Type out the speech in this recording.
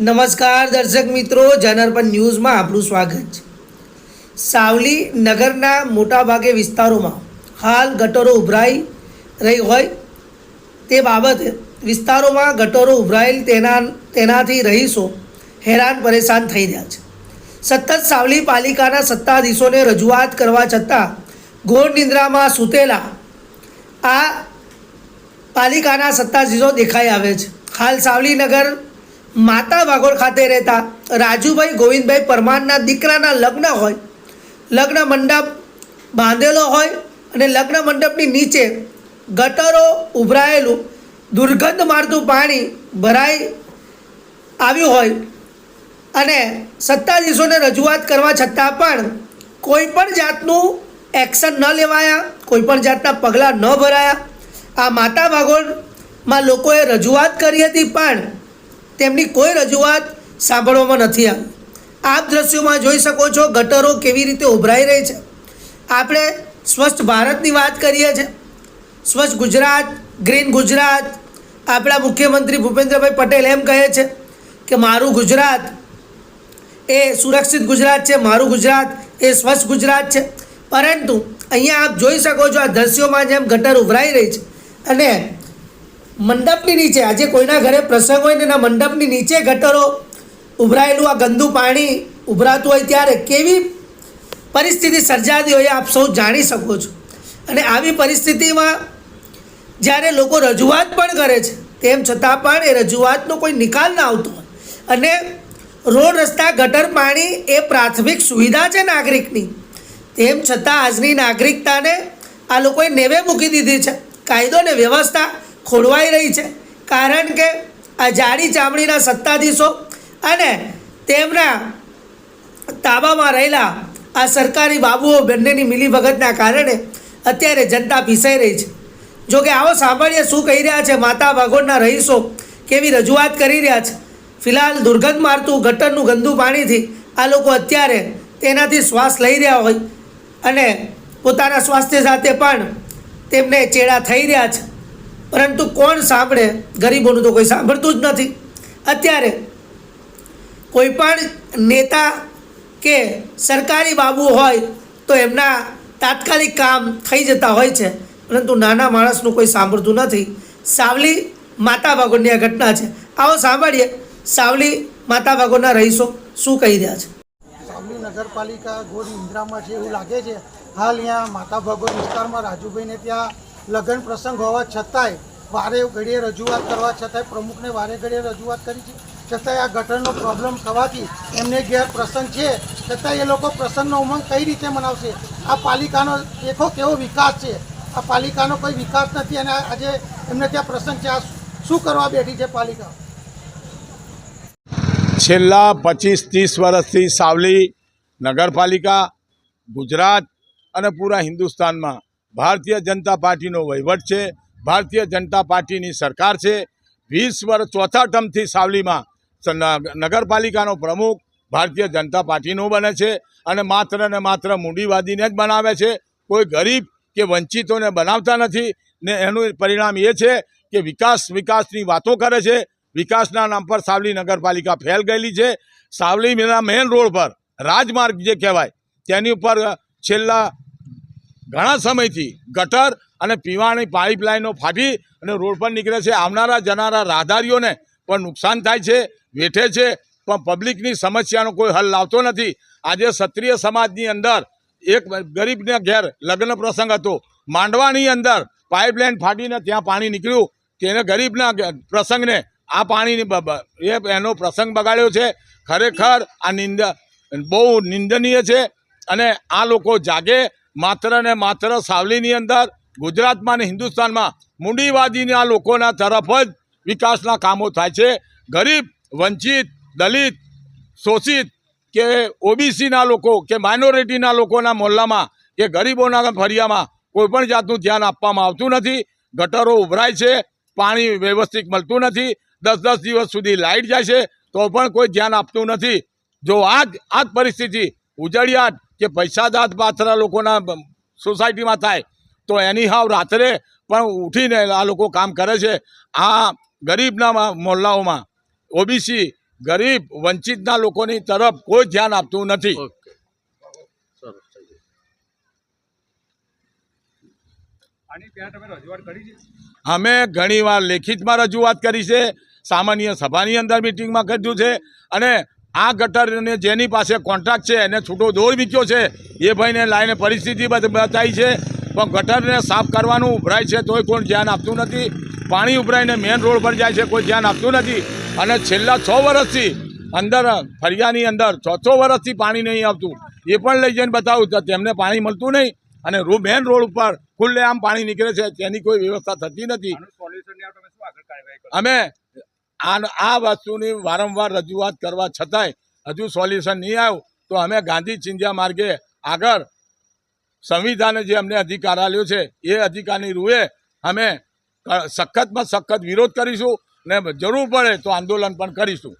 નમસ્કાર દર્શક મિત્રો જનરપન ન્યૂઝમાં આપણું સ્વાગત છે. સાવલી નગરના મોટાભાગે વિસ્તારોમાં હાલ ગટરો ઉભરાઈ રહી હોય તે બાબતે વિસ્તારોમાં ગટરો ઉભરાયેલ તેના, તેનાથી રહીશો હેરાન પરેશાન થઈ રહ્યા છે. સતત સાવલી પાલિકાના સત્તાધીશોને રજૂઆત કરવા છતાં ઘોર નિંદ્રામાં સૂતેલા આ પાલિકાના સત્તાધીશો દેખાઈ આવે છે. હાલ સાવલીનગર માતા વાઘોળ ખાતે રહેતા રાજુભાઈ ગોવિંદભાઈ પરમારના દીકરાના લગ્ન હોય, લગ્ન મંડપ બાંધેલો હોય અને લગ્ન મંડપની નીચે ગટરો ઉભરાયેલું દુર્ગંધ મારતું પાણી ભરાઈ આવ્યું હોય અને સત્તાધીશોને રજૂઆત કરવા છતાં પણ કોઈ પણ જાતનું એક્શન ન લેવાયા, કોઈ પણ જાતના પગલાં ન ભરાયા. આ માતા ભાગોળમાં લોકોએ રજૂઆત કરી હતી પણ તેમની કોઈ રજૂઆત સાંભળવામાં નથી આવી. આપ દ્રશ્યોમાં જોઈ શકો છો ગટરો કેવી રીતે ઉભરાઈ રહી છે. આપણે સ્વચ્છ ભારતની વાત કરીએ છીએ. સ્વચ્છ ગુજરાત, ગ્રીન ગુજરાત. આપણા મુખ્યમંત્રી ભૂપેન્દ્રભાઈ પટેલ એમ કહે છે કે મારું ગુજરાત એ સુરક્ષિત ગુજરાત છે, મારું ગુજરાત એ સ્વચ્છ ગુજરાત છે. પરંતુ અહીંયા આપ જોઈ શકો છો આ દ્રશ્યોમાં જેમ ગટર ઉભરાઈ રહી છે અને મંડપની નીચે. આજે કોઈના ઘરે પ્રસંગ હોય ને એના મંડપની નીચે ગટરો ઉભરાયેલું આ ગંદુ પાણી ઉભરાતું હોય ત્યારે કેવી પરિસ્થિતિ સર્જાતી હોય આપ સૌ જાણી શકો છો. અને આવી પરિસ્થિતિમાં જ્યારે લોકો રજૂઆત પણ કરે છે, તેમ છતાં પણ એ રજૂઆતનો કોઈ નિકાલ ના આવતો હોય. અને રોડ, રસ્તા, ગટર, પાણી એ પ્રાથમિક સુવિધા છે નાગરિકની. તેમ છતાં આજની નાગરિકતાને આ લોકોએ નેવે મૂકી દીધી છે. કાયદો ને વ્યવસ્થા ખોરવાઈ રહી છે. કારણ કે આ જાડી ચામડીના સત્તાધીશો અને તેમના તાબામાં રહેલા આ સરકારી બાબુઓ બંનેની મિલીભગતના કારણે અત્યારે જનતા પીસાઈ રહી છે. જો કે આવો સાંભળીએ શું કહી રહ્યા છે માતા ભાગોળના રહીશો, કેવી રજૂઆત કરી રહ્યા છે. ફિલહાલ દુર્ગંધ મારતું, ગટરનું ગંદુ પાણીથી આ લોકો અત્યારે તેનાથી શ્વાસ લઈ રહ્યા હોય અને પોતાના સ્વાસ્થ્ય સાથે પણ તેમને ચેડા થઈ રહ્યા છે. પરંતુ કોણ સાંભળે? ગરીબોનું તો કોઈ સાંભળતું જ નથી. અત્યારે કોઈ પણ નેતા કે સરકારી બાબુ હોય તો એમના તાત્કાલિક કામ થઈ જતા હોય છે. પરંતુ નાના માણસનું કોઈ સાંભળતું નથી. સાવલી માતા ભાગોળની આ ઘટના છે. આવો સાંભળીએ. સાવલી માતા ભાગોળના રહીશો શું કહી રહ્યા છે? સાવલી નગરપાલિકા ઘોર ઇન્દ્રામાં છે એવું લાગે છે. હાલ અહીંયા માતા ભગવત વિસ્તારમાં રાજુભાઈને ત્યાં લગ્ન પ્રસંગ હોવા છતાંય વારે ઘડીએ રજૂઆત કરવા છતાંય પ્રમુખને વારે ઘડીએ રજૂઆત કરી છે. છતાંય આ ગટરનો પ્રોબ્લેમ થવાથી એમને ઘેર પ્રસંગ છે. છતાં એ લોકો પ્રસંગનો ઉમંગ કઈ રીતે મનાવશે? આ પાલિકાનો દેખો કેવો વિકાસ છે? આ પાલિકાનો કોઈ વિકાસ નથી અને આજે એમને ત્યાં પ્રસંગ છે. આ શું કરવા બેઠી છે પાલિકા? છેલ્લા પચીસ ત્રીસ વર્ષથી સાવલી નગરપાલિકા, ગુજરાત અને પૂરા હિન્દુસ્તાનમાં ભારતીય જનતા પાર્ટીનો વહીવટ છે, ભારતીય જનતા પાર્ટીની સરકાર છે. વીસ વર્ષ ચોથા ટર્મથી સાવલીમાં નગરપાલિકાનો પ્રમુખ ભારતીય જનતા પાર્ટીનો બને છે અને માત્ર ને માત્ર મૂડીવાદીને જ બનાવે છે. કોઈ ગરીબ કે વંચિતોને બનાવતા નથી ને એનું પરિણામ એ છે કે વિકાસ, વિકાસની વાતો કરે છે. વિકાસના નામ પર સાવલી નગરપાલિકા ફેલ ગયેલી છે. સાવલીના મેઇન રોડ પર રાજમાર્ગ જે કહેવાય, તેની ઉપર છેલ્લા ઘણા સમયથી ગટર અને પીવાની પાઇપલાઇનો ફાટી અને રોડ પર નીકળે છે. આવનારા, જનારા રાહદારીઓને પણ નુકસાન થાય છે, વેઠે છે, પણ પબ્લિકની સમસ્યાનો કોઈ હલ લાવતો નથી. આજે ક્ષત્રિય સમાજની અંદર એક ગરીબને ઘેર લગ્ન પ્રસંગ હતો. માંડવાની અંદર પાઇપલાઇન ફાટીને ત્યાં પાણી નીકળ્યું. તેને ગરીબના પ્રસંગને આ પાણીની એ એનો પ્રસંગ બગાડ્યો છે. ખરેખર આ નિંદ, બહુ નિંદનીય છે અને આ લોકો જાગે માત્ર ને માત્ર સાવલીની અંદર ગુજરાતમાં અને હિન્દુસ્તાનમાં મૂડીવાદીના લોકોના તરફ જ વિકાસના કામો થાય છે. ગરીબ, વંચિત, દલિત, શોષિત કે ઓબીસીના લોકો કે માઇનોરિટીના લોકોના મોહલ્લામાં કે ગરીબોના ફરિયામાં કોઈપણ જાતનું ધ્યાન આપવામાં આવતું નથી. ગટરો ઉભરાય છે, પાણી વ્યવસ્થિત મળતું નથી. દસ દસ દિવસ સુધી લાઇટ જાય છે, તો પણ કોઈ ધ્યાન આપતું નથી. જો આ આ પરિસ્થિતિ ઉજળિયાટ કે પૈસાદાત પાત્ર લોકોના સોસાયટીમાં થાય તો એની હાવ રાત્રે પણ ઉઠીને આ લોકો કામ કરે છે. આ ગરીબના મોહલ્લાઓમાં ઓબીસી ગરીબ વંચિતના લોકોની તરફ કોઈ ધ્યાન આપતું નથી. અમે ઘણીવાર લેખિતમાં રજૂઆત કરી છે સામાન્ય સભાની અંદર મિટિંગમાં કર્યું છે અને આ ગટરને જેની પાસે કોન્ટ્રાક્ટ છે એને છૂટો દોર વીક્યો છે એ ભાઈને લાઈને પરિસ્થિતિ બત- બતાવી છે. પણ ગટરને સાફ કરવાનું ઉભરાય છે તોય કોઈ ધ્યાન આપતું નથી. પાણી ઉભરાઈને મેન રોડ પર જાય છે કોઈ ધ્યાન આપતું નથી. અને છેલ્લા છ વર્ષથી અંદર ફરિયાની અંદર છ છ વર્ષથી પાણી નહીં આવતું. એ પણ લઈ જઈને બતાવું તો તેમને પાણી મળતું નહીં. અને રો- મેન રોડ ઉપર ખુલ્લે આમ પાણી નીકળે છે તેની કોઈ વ્યવસ્થા થતી નથી. અમે આ આ વસ્તુની વારંવાર રજૂઆત કરવા છતાંય હજુ સોલ્યુશન નહીં આવ્યું. તો અમે ગાંધી ચિંધ્યા માર્ગે આગળ સંવિધાને જે અમને અધિકાર આપ્યો છે, એ અધિકારની રૂએ અમે સખતમાં સખત વિરોધ કરીશું ને જરૂર પડે તો આંદોલન પણ કરીશું.